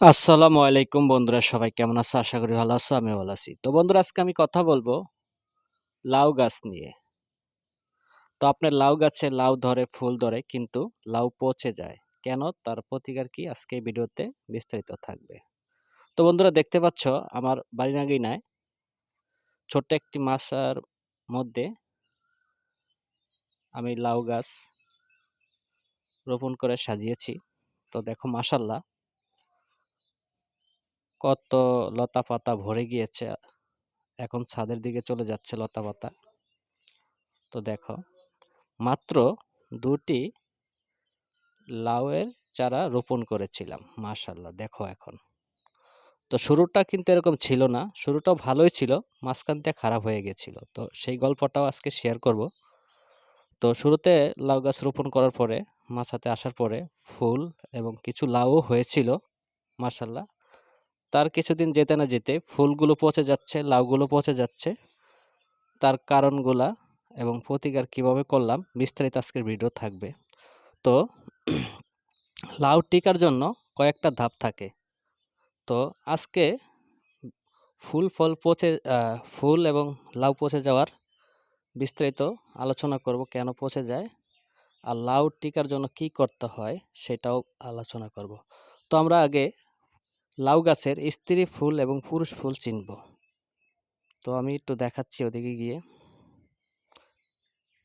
আসসালামু আলাইকুম বন্ধুরা, সবাই কেমন আছো? আশা করি ভালো আছো আমি ভালো আছি। তো বন্ধুরা, আজকে আমি কথা বলব লাউ গাছ নিয়ে। তো আপনার লাউ গাছে লাউ ধরে, ফুল ধরে, কিন্তু লাউ পচে যায়। কেন? তার প্রতিকার কি? আজকে ভিডিওতে বিস্তারিত থাকবে। তো বন্ধুরা, দেখতে পাচ্ছ, আমার বাড়ি নাগেই নাই। ছোট্ট একটি মাসার মধ্যে আমি লাউ গাছ রোপণ করে সাজিয়েছি। তো দেখো মাসাল্লাহ কত লতা পাতা ভরে গিয়েছে, এখন ছাদের দিকে চলে যাচ্ছে লতা পাতা। তো দেখো, মাত্র দুটি লাউয়ের চারা রোপণ করেছিলাম মাশাল্লাহ দেখো এখন। তো শুরুটা কিন্তু এরকম ছিল না, শুরুটাও ভালোই ছিল, মাঝখান দিয়ে খারাপ হয়ে গেছিল তো সেই গল্পটাও আজকে শেয়ার করব। তো শুরুতে লাউ গাছ রোপণ করার পরে মাছাতে আসার পরে ফুল এবং কিছু লাউও হয়েছিল মাশাল্লাহ তার কিছুদিন যেতে না যেতে ফুলগুলো পচে যাচ্ছে, লাউগুলো পচে যাচ্ছে। তার কারণগুলা এবং প্রতিকার কীভাবে করলাম বিস্তারিত আজকের ভিডিও থাকবে। তো, লাউ টিকার জন্য কয়েকটা ধাপ থাকে। তো, আজকে ফুল, ফল পচে ফুল এবং লাউ পচে যাওয়ার বিস্তারিত আলোচনা করব কেন পচে যায় আর লাউ টিকার জন্য কি করতে হয় সেটাও আলোচনা করব। তো আমরা আগে লাউ গাছের স্ত্রী ফুল এবং পুরুষ ফুল চিনব। তো আমি একটু দেখাচ্ছি ওদিকে গিয়ে।